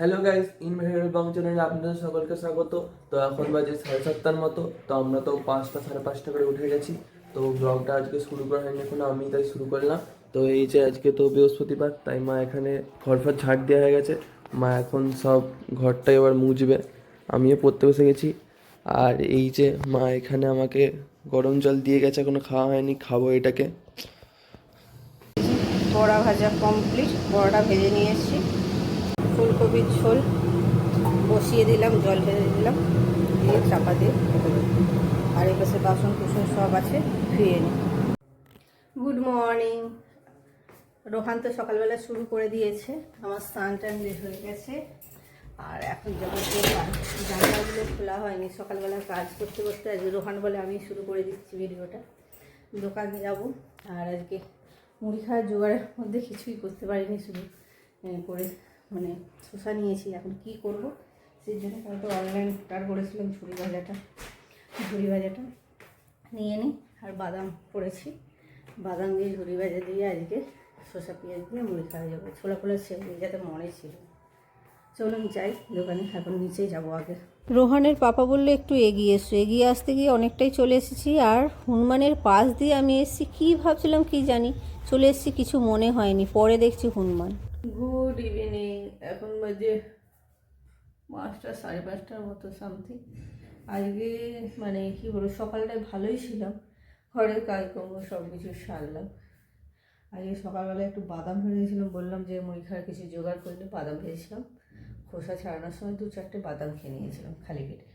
Hello guys inverter বাং চ্যানেলে আপনাদের সকলকে স্বাগত। তো এখন বাজে সাড়ে সাতটার মতো, তো আমরা তো পাঁচটা, সাড়ে পাঁচটা করে উঠে গেছি। তো ব্লগটা আজকে শুরু করা হয়নি এখন, আমি তাই শুরু করলাম। তো এই যে আজকে তো বৃহস্পতিবার, তাই মা এখানে ঘর ফর ঝাড় দেওয়া হয়ে গেছে। মা এখন সব ঘরটাই এবার মুছবে। আমিও পড়তে বসে গেছি। আর এই যে মা এখানে আমাকে গরম জল দিয়ে গেছে, এখনও খাওয়া হয়নি, খাব এটাকে। বড়া ভাজা কমপ্লিট বড়াটা ভেজে নিয়ে ফুলকপির ঝোল বসিয়ে দিলাম, জল ভেজে দিলাম, দিয়ে চাপা দিয়ে আর এই পাশে বাসন কুসন সব আছে, ধুয়ে নিই। গুড মর্নিং রোহান তো সকালবেলা শুরু করে দিয়েছে। আমার স্নান টান হয়ে গেছে। আর এখন যখন জানলাগুলো খোলা হয়নি। সকালবেলা কাজ করতে করতে আজকে রোহান বলে আমি শুরু করে দিচ্ছি ভিডিওটা। দোকানে যাব। আর আজকে মুড়ি খাওয়ার জোগাড়ের মধ্যে কিছুই করতে পারিনি শুধু করে মানে শসা নিয়েছি, এখন কি করব? সেই জন্য হয়তো অনলাইন অর্ডার করেছিলাম ঝুড়ি ভাজাটা। ঝুড়ি ভাজাটা নিয়ে নিই আর বাদাম করেছি। বাদাম দিয়ে ঝুড়ি ভাজা দিয়ে আজকে শসা পেঁয়াজ দিয়ে মুড়ি খাওয়া যাবে। ছোলা ফোলা সেগুলি যাতে মনে ছিল। চলুন যাই, দোকানে এখন নিচেই যাব আগে। রোহানের পাপা বলল, একটু এগিয়ে এসো। এগিয়ে আসতে গিয়ে অনেকটাই চলে এসেছি, আর হনুমানের পাশ দিয়ে আমি এসেছি। কী ভাবছিলাম কি জানি? চলে এসেছি, কিছু মনে হয়নি। পরে দেখছি হনুমান। গুড ইভিনিং এখন বাজে পাঁচটা, সাড়ে পাঁচটার মতো সামথিং আজকে মানে কি বলব, সকালটায় ভালোই ছিলাম। ঘরের কাজকর্ম সব কিছু সারলাম। আজকে সকালবেলা একটু বাদাম ভেজেছিলাম, বললাম যে মুড়ি খাওয়ার কিছু জোগাড় করলে বাদাম ভেজেছিলাম। খোসা ছাড়ানোর সময় দু চারটে বাদাম খেয়ে নিয়েছিলাম, খালি পেটে।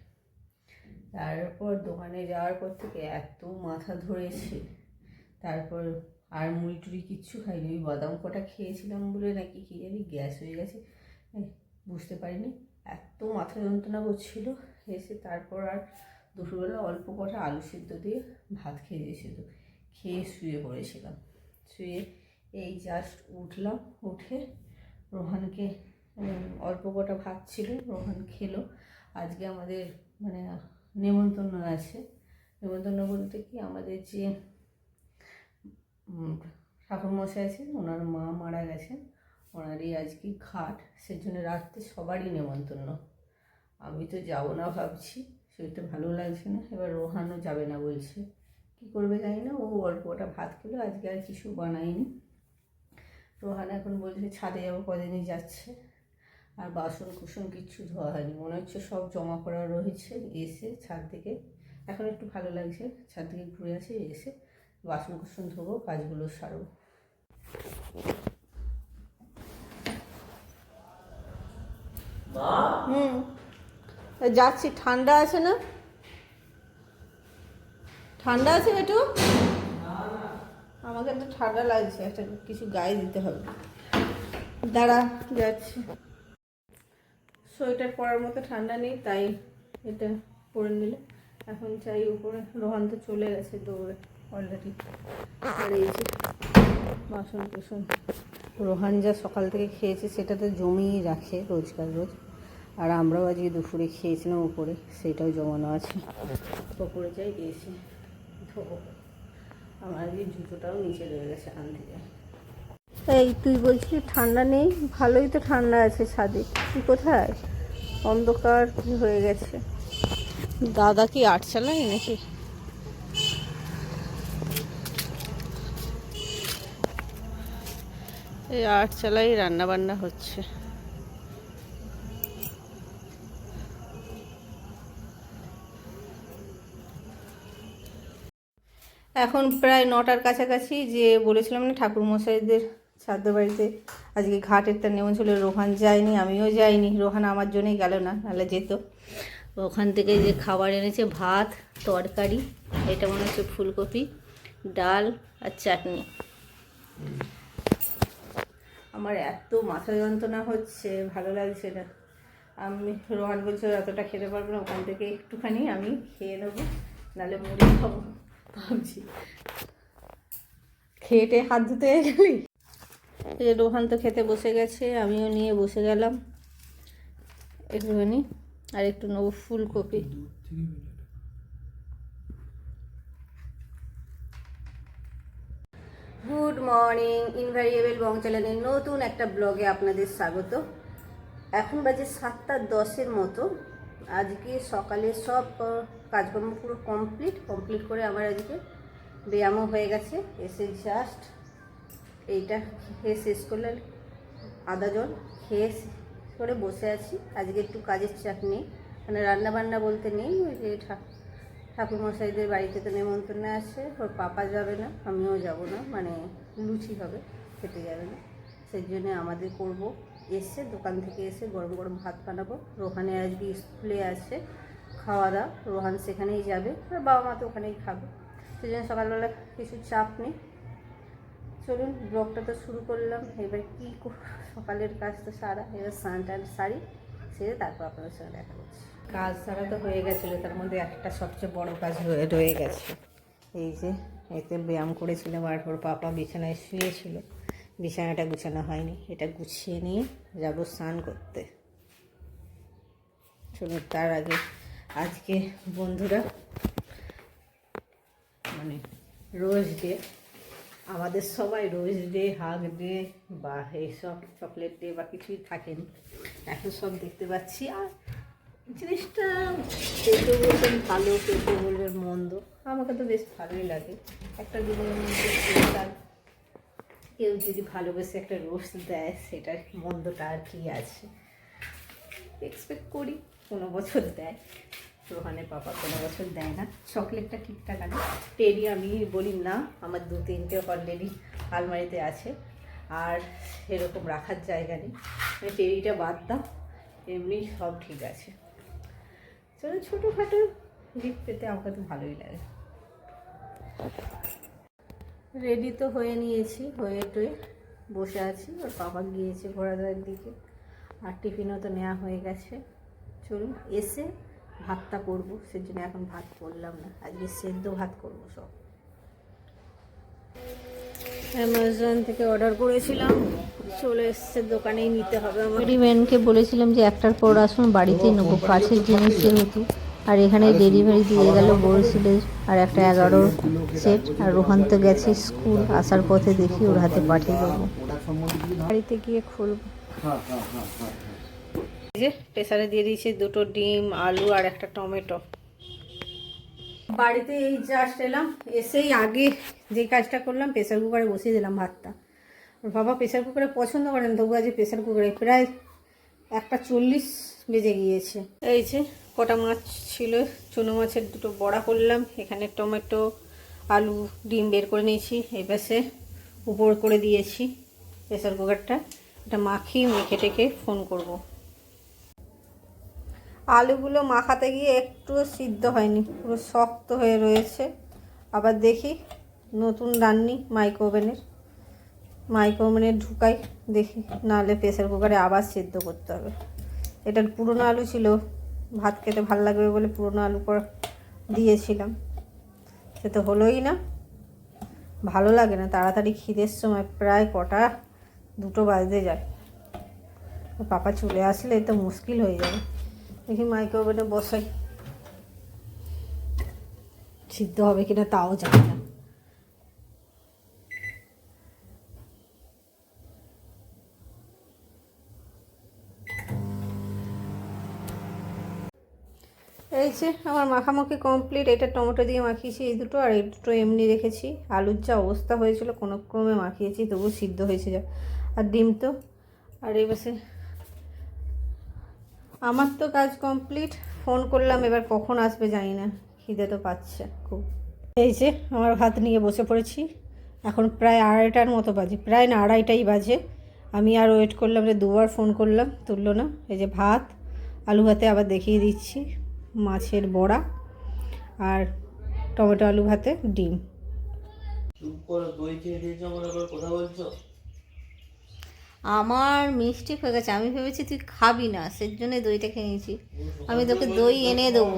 তারপর দোকানে যাওয়ার পর থেকে এত মাথা ধরেছে। তারপর আর মুড়ি টুড়ি কিচ্ছু খাইনি। ওই বাদাম কটা খেয়েছিলাম বলে নাকি কি জানি গ্যাস হয়ে গেছে। বুঝতে পারিনি। এত মাথা যন্ত্রণা করছিল। এসে তারপর আর দুপুরবেলা অল্প কটা আলু সিদ্ধ দিয়ে ভাত খেয়ে দিয়েছিল খেয়ে শুয়ে পড়েছিলাম। শুয়ে এই জাস্ট উঠলাম। উঠে রোহানকে অল্প কটা ভাত ছিল। রোহান খেলো। আজকে আমাদের মানে নেমন্তন্ন আছে। নেমন্তন্ন বলতে কি আমাদের যে ঠাকুরমশাই আছেন, ওনার মা মারা গেছেন, ওনারই আজকে ঘাট, সেজন্য রাত্রে সবারই নেমন্তন্ন। আমি তো যাব না ভাবছি শরীরটা ভালো লাগছে না, এবার রোহানও যাবে না বলছে। কি করবে জানি না, ও অল্প কটা ভাত খেলো, আজকে আর কিছু বানায়নি। রোহান এখন বলছে, ছাদে যাব, কদিনই যাচ্ছে। আর বাসন কুসন কিচ্ছু ধোয়া হয়নি, মনে হচ্ছে সব জমা করা রয়েছে, এসে ছাদ থেকে। এখন একটু ভালো লাগছে, ছাদ থেকে ঘুরে আসে, এসে বাসন কুসন ধোবো কাজগুলো সারবো হুম। যাচ্ছি। ঠান্ডা আছে না? ঠান্ডা আছে একটু আমাকে একটু ঠান্ডা লাগছে একটা কিছু গায়ে দিতে হবে। দাঁড়া যাচ্ছি। সোয়েটার পরার মতো ঠান্ডা নেই তাই এটা পরে নিলে। এখন চাই উপরে রোহান তো চলে গেছে দৌড়ে। অলরেডি আর এই যে বাসন কুসন, রোহান যা সকাল থেকে খেয়েছে সেটা তো জমিয়ে রাখে রোজকার রোজ। আর আমরাও আজকে দুপুরে খেয়েছিলাম উপরে সেটাও জমানো আছে। ওপরে যাই ধোবো আমার আজকে জুতোটাও নিচে রয়ে গেছে আনতে যাই এই তুই বলছিস ঠান্ডা নেই? ভালোই তো ঠান্ডা আছে ছাদে। তুই কোথায়? অন্ধকার হয়ে গেছে। দাদা কি আট চালায় নাকি? এই আট চালাই রান্না বান্না হচ্ছে। এখন প্রায় নটার কাছাকাছি যে বলেছিলাম না ঠাকুর মশাইদের শ্রাদ্ধ বাড়িতে, আজকে ঘাটের তার ছিল রোহান যায়নি, আমিও যাইনি, রোহান আমার জন্যই গেল না, নাহলে যেত। ওখান থেকে যে খাবার এনেছে, ভাত, তরকারি, এটা মনে হচ্ছে ফুলকপি, ডাল আর চাটনি। আমার এত মাথা যন্ত্রণা হচ্ছে, ভালো লাগছে না। আমি, রোহান বলছে, এতটা খেতে পারব না, ওখান থেকে একটুখানি আমি খেয়ে নেব, নাহলে মুড়ি খাব। ভাবছি। খেটে হাত ধুতে গেলি? রোহান তো খেতে বসে গেছে, আমিও নিয়ে বসে গেলাম। একটুখানি, আর একটু নেব ফুলকপি। গুড মর্নিং ইনভ্যারিয়েবল বং চ্যানেলের নতুন একটা ব্লগে আপনাদের স্বাগত। এখন বাজে সাতটা দশের মতো। আজকে সকালে সব কাজকর্ম পুরো কমপ্লিট কমপ্লিট করে আমার আজকে ব্যায়ামও হয়ে গেছে। এসে জাস্ট এইটা খেয়ে শেষ করলে আদা জল খেয়ে করে বসে আছি। আজকে একটু কাজের চাপ নেই। মানে রান্না বান্না বলতে নেই, ওই যে ঠাকুরমশাইদের বাড়িতে তো নেমন্তন্ন আছে, ওর পাপা যাবে না, আমিও যাব না মানে লুচি হবে, খেতে যাবে না। সেই জন্য আমাদের করব, এসে দোকান থেকে এসে গরম গরম ভাত বানাবো। রোহানে আজকে স্কুলে আছে, খাওয়া দাওয়া, রোহান সেখানেই যাবে, আর বাবা মা তো ওখানেই খাবে। সেই জন্য সকালবেলা কিছু চাপ নেই। চলুন, ব্লগটা তো শুরু করলাম, এবার কী সকালের কাজ তো সারা, এবার স্নান টান সারি, সেরে তারপর আপনাদের সঙ্গে দেখা করছি। কাজ সারা তো হয়ে গেছিল, তার মধ্যে একটা সবচেয়ে বড় কাজ রয়ে গেছে। এই যে, এতে ব্যায়াম করেছিলাম আর ওর পাপা বিছানায় শুয়েছিল। বিছানাটা গুছানো হয়নি, এটা গুছিয়ে নিয়ে যাব স্নান করতে। চলুন, তার আগে আজকে বন্ধুরা মানে রোজ ডে, আমাদের সবাই রোজ ডে, হাগ ডে, বা এইসব চকলেট ডে বা কিছুই থাকেনি। এখন সব দেখতে পাচ্ছি, আর জিনিসটা কেউ বলবেন ভালো কেউ কেউ বলবেন, মন্দ, আমাকে তো বেশ ভালোই লাগে। একটা মধ্যে কেউ যদি ভালোবেসে একটা রোস্ট দেয়, সেটার মন্দটা আর কি আছে? এক্সপেক্ট করি, কোনো বছর দেয়। রোহানের পাপা কোনো বছর দেয় না। চকলেটটা ঠিকঠাক আছে। টেরি আমি বলি না, আমার দু তিনটে অলরেডি আলমারিতে আছে। আর সেরকম রাখার জায়গা নেই। টেরিটা বাদ দাও, এমনি সব ঠিক আছে। চলো ছোটোখাটো গিফট পেতে আমাকে তো ভালোই লাগে। রেডি তো হয়ে নিয়েছি, হয়ে টয়ে বসে আছি। ওর বাবা গিয়েছে ঘোড়াদার দিকে। আর টিফিনও তো নেওয়া হয়ে গেছে। চলুন, এসে ভাতটা করব। সেজন্য এখন ভাত করলাম না। আজকে সেদ্ধ ভাত করব সব। অ্যামাজন থেকে অর্ডার করেছিলাম। চলে এসছে দোকানেই নিতে হবে আমার ডেলিভারিম্যানকে বলেছিলাম যে একটার পর আসুন বাড়িতেই নেব কাছের জিনিস যেহেতু আর এখানে ডেলিভারি দিয়ে গেল বলছিলেন আর একটা এগারো সেট আর রোহান তো গেছে স্কুল আসার পথে দেখি ওর হাতে পাঠিয়ে দেবো। বাড়িতে গিয়ে খুলবো। যে প্রেসারে দিয়ে দিয়েছি দুটো ডিম আলু আর একটা টমেটো। বাড়িতে এই জাস্ট এলাম, এসেই আগে যে কাজটা করলাম প্রেশার কুকারে বসিয়ে দিলাম ভাতটা। ওর বাবা প্রেশার কুকারে পছন্দ করেন তবু আজ প্রেশার কুকারে প্রায় একটা চল্লিশ বেজে গিয়েছে। এই যে কটা মাছ ছিল, চুনো মাছের দুটো বড়া করলাম, এখানে টমেটো, আলু, ডিম বের করে নিয়েছি এই পাশে উপর করে দিয়েছি প্রেসার কুকারটা এটা মাখিয়ে মেখে টেকে ফোন করব। আলুগুলো মাখাতে গিয়ে একটু সিদ্ধ হয়নি, পুরো শক্ত হয়ে রয়েছে। আবার দেখি নতুন রান্নি মাইক্রো ওভেনের মাইক্রো ওভেনে ঢুকাই, দেখি নাহলে প্রেসার কুকারে আবার সিদ্ধ করতে হবে। এটা পুরনো আলু ছিল, ভাত খেতে ভালো লাগবে বলে পুরনো আলু করে দিয়েছিলাম। সে তো হলোই না। ভালো লাগে না, তাড়াতাড়ি খিদের সময় প্রায় কটা, দুটো বাজতে যায়। পাপা চলে আসলে তো মুশকিল হয়ে যাবে। দেখি মাইক্রো ওভেনে বসাই। সিদ্ধ হবে কিনা তাও জানি না। এই যে আমার মাখামাখি কমপ্লিট এটা টমেটো দিয়ে মাখিয়েছি এই দুটো, আর এই দুটো এমনি রেখেছি। আলুর যা অবস্থা হয়েছিল, কোনো ক্রমে মাখিয়েছি তবু সিদ্ধ হয়েছে যা। আর ডিম তো, আর এই আমার তো কাজ কমপ্লিট ফোন করলাম, এবার কখন আসবে জানি না। খিদে তো পাচ্ছে খুব। এই যে, আমার ভাত নিয়ে বসে পড়েছি। এখন প্রায় আড়াইটার মতো বাজে, প্রায় না, আড়াইটাই বাজে। আমি আর ওয়েট করলাম যে দুবার ফোন করলাম, তুললো না। এই যে ভাত, আলু ভাতে আবার দেখিয়ে দিচ্ছি, মাছের বড়া আর টমেটো আলু ভাতে ডিম। চুপ করো দই খেয়ে দিয়েছ আমার আবার, কথা বলছো? আমার মিষ্টি হয়ে গেছে। আমি ভেবেছি তুই খাবি না সেই জন্য দইটা খেয়ে নিয়েছি। আমি তোকে দই এনে দেবো।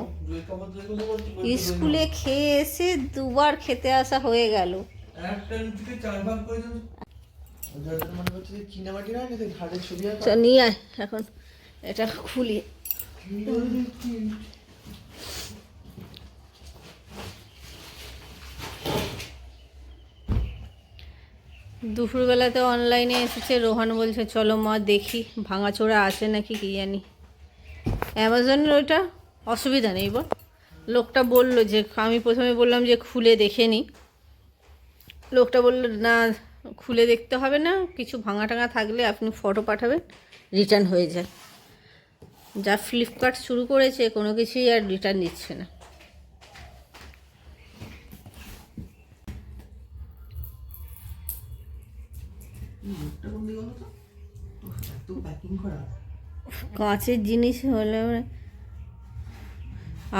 স্কুলে খেয়ে এসে দুবার খেতে আসা হয়ে গেল। নিয়ে আয় এখন এটা খুলি। দুপুরবেলাতে অনলাইনে এসেছে, রোহান বলছে, চলো মা, দেখি, ভাঙাচোরা আছে নাকি কি জানি? অ্যামাজনের ওইটা অসুবিধা নেই বল। লোকটা বলল যে, আমি প্রথমে বললাম যে, খুলে দেখে নিই লোকটা বলল, না, খুলে দেখতে হবে না, কিছু ভাঙা টাঙা থাকলে আপনি ফটো পাঠাবেন রিটার্ন হয়ে যায়। যা ফ্লিপকার্ট শুরু করেছে, কোনো কিছুই আর রিটার্ন দিচ্ছে না লোকটা কোন দিকে বলো তো উফ, এত প্যাকিং করা কাঁচের জিনিস হলে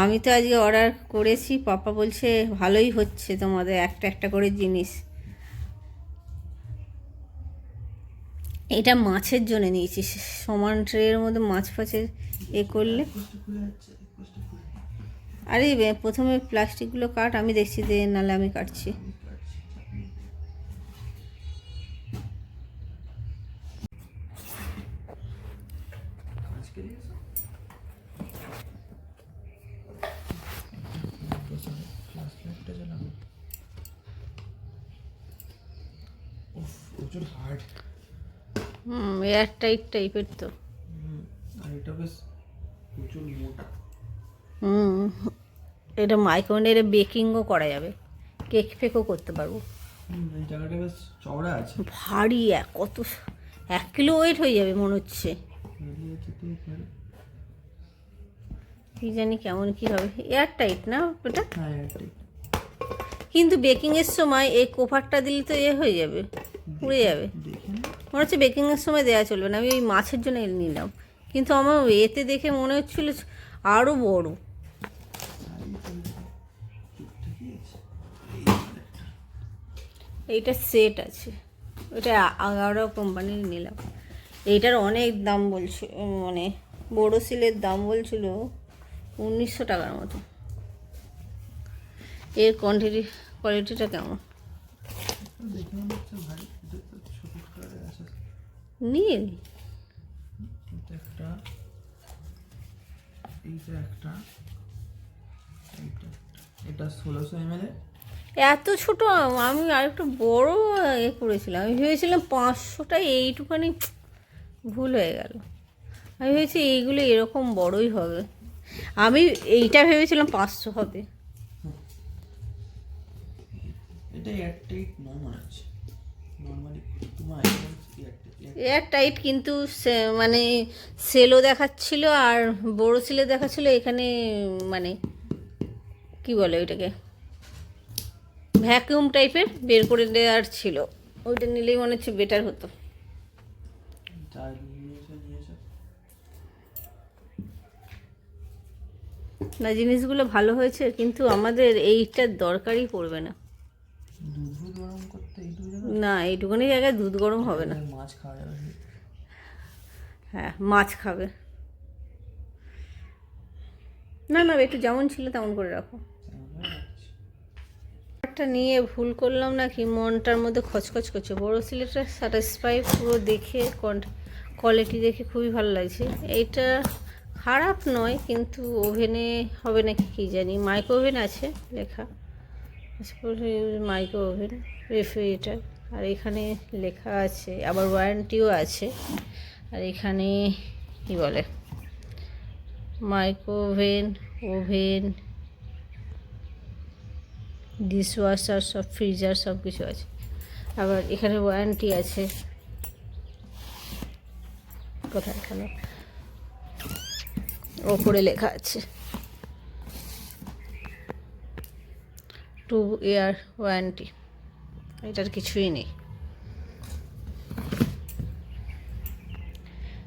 আমি তো আজকে অর্ডার করেছি পাপা বলছে ভালোই হচ্ছে তোমাদের একটা একটা করে জিনিস। এটা মাছের জন্য নিয়েছি সমান ট্রের মধ্যে মাছ ফাছের এ করলে। আরে প্রথমে প্লাস্টিকগুলো কাট আমি দেখছি যে নাহলে আমি কাটছি আমি কাটছি চাপ নেই। আজকে দিয়েছ? Flashlight টা জ্বালাবো। উফ, প্রচুর হার্ড হুম এয়ার টাইট টাইপের তো। এটা বেশ প্রচুর মোটা। হুম এটা মাইক্রোওভেনে বেকিংও করা যাবে। কেক ফেকও করতে পারব। জায়গাটা বেশ চওড়া আছে। ভারী এক কত এক কিলো ওয়েট হয়ে যাবে মনে হচ্ছে। কি জানি কেমন কি হবে। এয়ার টাইট না ওটা? হ্যাঁ কিন্তু বেকিংয়ের সময় এই কোভারটা দিলে তো এ হয়ে যাবে। উড়ে যাবে। দেখে মনে হচ্ছে বেকিংয়ের সময় দেওয়া চলবে না, আমি ওই মাছের জন্য নিলাম। কিন্তু আমার এতে দেখে মনে হচ্ছিল আরও বড়। এইটা সেট আছে ওটা এগারো কোম্পানির নিলাম। এইটার অনেক দাম বলছে মানে বড়ো সিলের দাম বলছিল উনিশশো টাকার মতো। এর কোয়ান্টিটি কোয়ালিটিটা কেমন দেখে মনে হচ্ছে ভারী এটা তো ছোট কালারে আছে নিয়ে এটা একটা এইটা একটা এইটা এটা ষোলোশো এম এর? এত ছোট আমি আরেকটু বড় এ করেছিলাম। আমি ভেবেছিলাম পাঁচশোটা এইটুখানি ভুল হয়ে গেল। আমি ভেবেছি এইগুলো এরকম বড়ই হবে। আমি এইটা ভেবেছিলাম পাঁচশো হবে। এটা নর্মাল আছে। নর্মালি তোমার এয়ার টাইট কিন্তু মানে সেলও দেখাচ্ছিল আর বড় সেলে দেখাচ্ছিল এখানে মানে কি বলে ওইটাকে? ভ্যাকুয়াম টাইপের বের করে দেওয়ার ছিল। ওইটা নিলেই মনে হচ্ছে বেটার হতো। না, জিনিসগুলো ভালো হয়েছে, কিন্তু আমাদের এইটার দরকারই পড়বে না দুধ দুধ গরম করতে এইটুকু জানো না এইটুকুনি জায়গায় দুধ গরম হবে না। মাছ খাওয়া যাবে। হ্যাঁ মাছ খাবে। না না একটু যেমন ছিল তেমন করে রাখো। একটা নিয়ে ভুল করলাম নাকি? মনটার মধ্যে খচখচ করছে। বড় সিলেটটা স্যাটিসফাই পুরো দেখে কোয়ালিটি দেখে খুবই ভালো লাগছে। এইটা খারাপ নয় কিন্তু ওভেনে হবে নাকি কী জানি? মাইক্রো ওভেন আছে লেখা। মাইক্রো ওভেন রেফ্রিজারেটার আর এখানে লেখা আছে, আবার ওয়ারেন্টিও আছে। আর এখানে কি বলে? মাইক্রো ওভেন ওভেন ডিশওয়াশার সব ফ্রিজার সব কিছু আছে। আবার এখানে ওয়ারেন্টি আছে। কোথায় এখানে? ওপরে লেখা আছে। টু ইয়ার ওয়ারেন্টি এটার কিছুই নেই।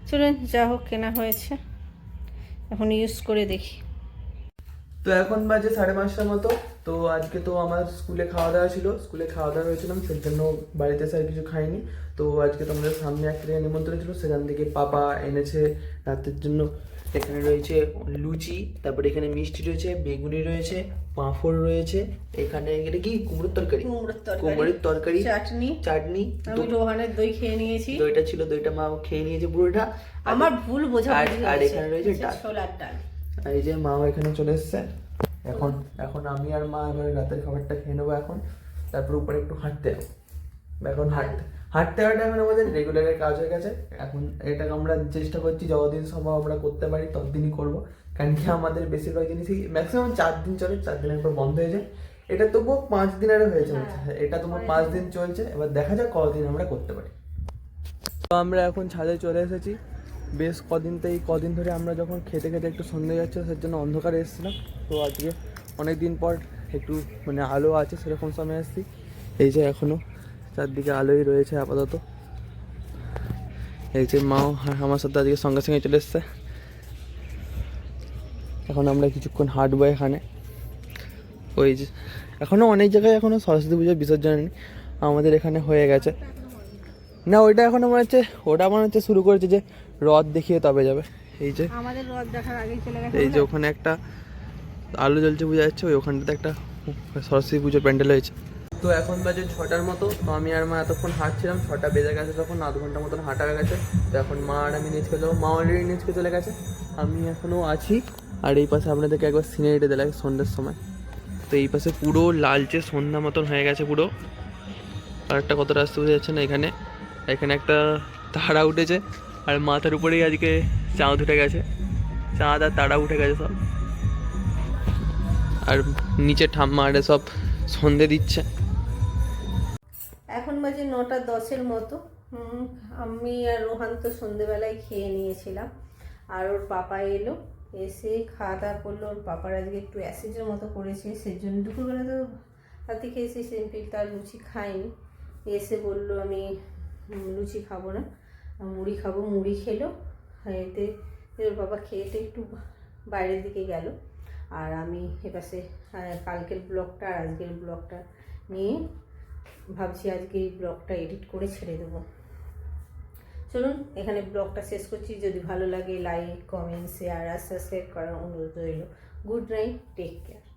চলুন যা হোক কেনা হয়েছে এখন ইউজ করে দেখি। তো এখন বাজে সাড়ে পাঁচটার মতো। তো আজকে তো আমার স্কুলে খাওয়া দাওয়া ছিল। স্কুলে খাওয়া দাওয়া হয়েছিলাম সেই জন্য বাড়িতে স্যার কিছু খাইনি। তো আজকে তোমাদের সামনে একটা নিমন্ত্রণ ছিল সেখান থেকে পাপা এনেছে রাতের জন্য। এখানে রয়েছে লুচি তারপরে এখানে মিষ্টি রয়েছে বেগুনি রয়েছে পাঁপড় রয়েছে এখানে এটা কি? কুমড়োর তরকারি? কুমড়োর তরকারি, চাটনি। চাটনি আমি রোহানের দই খেয়ে নিয়েছি। দইটা ছিল দইটা মা খেয়ে নিয়েছে পুরোটা। আমার ভুল বোঝা আর- আর এখানে রয়েছে ডাল। ছোলার ডাল। এই যে মা এখানে চলে এসছে। এখন এখন আমি আর মা এবার রাতের খাবারটা খেয়ে নেব এখন। তারপর উপরে একটু হাঁটতে যাব। এখন হাঁটতে হাঁটতে হাঁটতে এখন আমাদের রেগুলারের কাজ হয়ে গেছে। এখন এটাকে আমরা চেষ্টা করছি যতদিন সম্ভব আমরা করতে পারি ততদিনই করব। কারণ কি আমাদের বেশিরভাগ জিনিসই ম্যাক্সিমাম চার দিন চলে চার দিনের পর বন্ধ হয়ে যায়। এটা তবুও পাঁচ দিনেরও হয়েছে এটা তোমার পাঁচ দিন চলছে। এবার দেখা যাক কতদিন আমরা করতে পারি। তো আমরা এখন ছাদে চলে এসেছি। বেশ কদিন তো এই কদিন ধরে আমরা যখন খেতে খেতে একটু সন্ধে যাচ্ছে সের জন্য অন্ধকারে এসেছিলাম। তো আজকে অনেক দিন পর একটু মানে আলো আছে সেরকম সময় এসেছি। এই যে এখনও চারদিকে আলোই রয়েছে আপাতত। এই যে মাও আমার সাথে আজকে সঙ্গে সঙ্গে চলে এসছে। এখন আমরা কিছুক্ষণ হাঁটবো এখানে। ওই যে এখনও অনেক জায়গায় এখনও সরস্বতী পুজোর বিসর্জন আমাদের এখানে হয়ে গেছে। না, ওইটা এখন মনে হচ্ছে, ওটা মনে হচ্ছে শুরু করেছে যে রথ দেখিয়ে তবে যাবে। এই যে আমাদের রথ দেখার আগেই চলে গেছে এই যে ওখানে একটা আলো জ্বলছে বোঝা যাচ্ছে ওই ওখানটাতে একটা সরস্বতী পুজোর প্যান্ডেল হয়েছে। তো এখন বাজে ছটার মতো তো আমি আর মা এতক্ষণ হাঁটছিলাম ছটা বেজে গেছে তখন আধ ঘণ্টা মতন হাঁটা হয়ে গেছে। তো এখন মা আর আমি নিচকে যাব মা অলরেডি নিচকে চলে গেছে। আমি এখনও আছি আর এই পাশে আপনাদেরকে একবার সিনারিটা দিলাম সন্ধ্যের সময়। তো এই পাশে পুরো লালচে সন্ধ্যা মতন হয়ে গেছে পুরো। আর একটা কতটা আসতে বোঝা যাচ্ছে না এখানে। এখানে একটা তারা উঠেছে আর মাথার উপরেই আজকে চাঁদ উঠে গেছে। চাঁদ আর তারা উঠে গেছে সব। আর নিচে ঠাম্মা আরে সব সন্ধে দিচ্ছে। এখন বাজে নটা দশের মতো। আমি আর রোহান তো সন্ধেবেলায় খেয়ে নিয়েছিলাম। আর ওর পাপা এলো, এসে খাওয়া দাওয়া করল। ওর পাপার আজকে একটু অ্যাসিডের মতো করেছে, সেজন্য দুপুরবেলা তো রাতে খেয়েছি সিম্পল তার লুচি খাইনি এসে বলল আমি লুচি খাব না। মুড়ি খাব, মুড়ি খেলো। এতে ওর বাবা খেয়েতে একটু বাইরের দিকে গেল। আর আমি এপাশে কালকের ব্লগটা আর আজকের ব্লগটা নিয়ে ভাবছি আজকে এই ব্লগটা এডিট করে ছেড়ে দেবো। চলুন, এখানে ব্লগটা শেষ করছি। যদি ভালো লাগে লাইক কমেন্ট শেয়ার আর সাবস্ক্রাইব করার অনুরোধ রইল। Good night take care